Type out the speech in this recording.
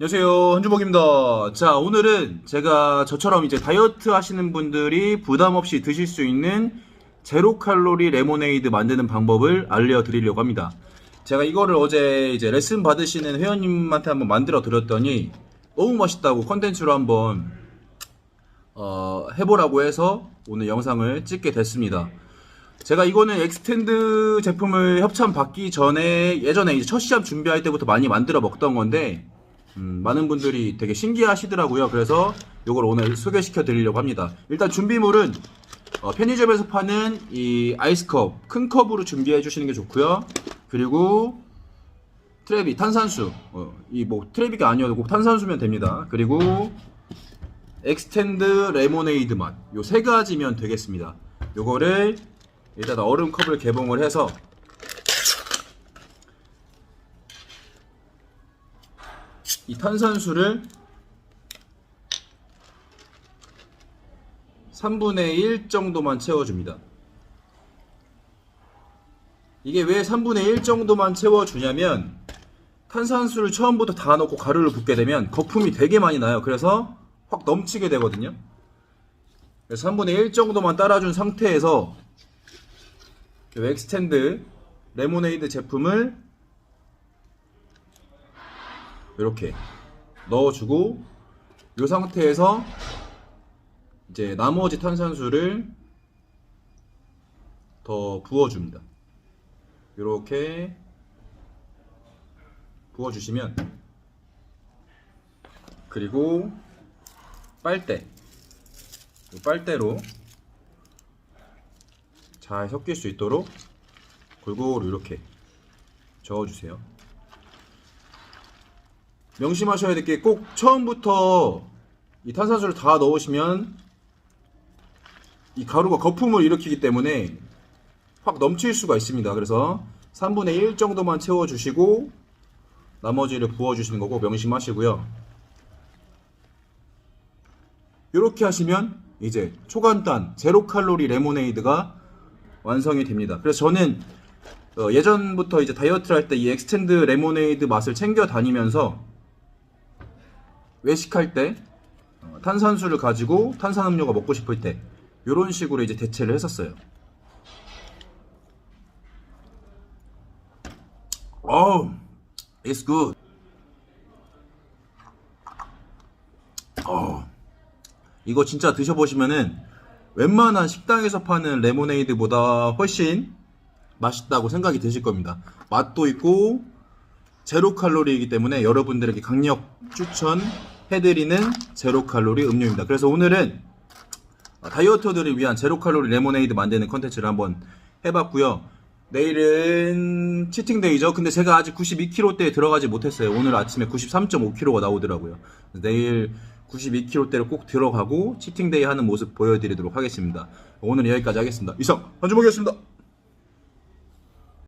안녕하세요. 한주복입니다. 자 오늘은 제가 저처럼 이제 다이어트 하시는 분들이 부담 없이 드실 수 있는 제로 칼로리 레모네이드 만드는 방법을 알려드리려고 합니다. 제가 이거를 어제 이제 레슨 받으시는 회원님한테 한번 만들어 드렸더니 너무 맛있다고 컨텐츠로 한번 어, 해보라고 해서 오늘 영상을 찍게 됐습니다. 제가 이거는 엑스텐드 제품을 협찬 받기 전에 예전에 이제 첫 시합 준비할 때부터 많이 만들어 먹던 건데 음, 많은 분들이 되게 신기하시더라고요. 그래서 이걸 오늘 소개시켜 드리려고 합니다. 일단 준비물은 어, 편의점에서 파는 이 아이스컵 큰 컵으로 준비해 주시는 게 좋고요. 그리고 트레비 탄산수 어, 이뭐 트레비가 아니어도 꼭 탄산수면 됩니다. 그리고 엑스텐드 레모네이드 맛 요 세 가지면 되겠습니다. 요거를 일단 얼음 컵을 개봉을 해서 이 탄산수를 3분의 1 정도만 채워줍니다. 이게 왜 3분의 1 정도만 채워주냐면 탄산수를 처음부터 다 넣고 가루를 붓게 되면 거품이 되게 많이 나요. 그래서 확 넘치게 되거든요. 그래서 3분의 1 정도만 따라준 상태에서 이 엑스텐드 레모네이드 제품을 이렇게 넣어주고 이 상태에서 이제 나머지 탄산수를 더 부어줍니다. 이렇게 부어주시면 그리고 빨대 이 빨대로 잘 섞일 수 있도록 골고루 이렇게 저어주세요. 명심하셔야 될 게 꼭 처음부터 이 탄산수를 다 넣으시면 이 가루가 거품을 일으키기 때문에 확 넘칠 수가 있습니다. 그래서 3분의 1 정도만 채워주시고 나머지를 부어주시는 거고 명심하시고요. 이렇게 하시면 이제 초간단 제로 칼로리 레모네이드가 완성이 됩니다. 그래서 저는 어, 예전부터 이제 다이어트를 할 때 이 엑스텐드 레모네이드 맛을 챙겨 다니면서 외식할 때 어, 탄산수를 가지고 탄산음료가 먹고 싶을 때 이런 식으로 이제 대체를 했었어요. 어우, it's good. 어, 이거 진짜 드셔보시면은 웬만한 식당에서 파는 레모네이드보다 훨씬 맛있다고 생각이 드실 겁니다. 맛도 있고 제로 칼로리이기 때문에 여러분들에게 강력 추천 해드리는 제로 칼로리 음료입니다. 그래서 오늘은 다이어터들을 위한 제로 칼로리 레모네이드 만드는 컨텐츠를 한번 해봤고요. 내일은 치팅데이죠. 근데 제가 아직 92kg대에 들어가지 못했어요. 오늘 아침에 93.5kg가 나오더라고요. 내일 92kg대로 꼭 들어가고 치팅데이 하는 모습 보여드리도록 하겠습니다. 오늘 여기까지 하겠습니다. 이상 한주먹이었습니다.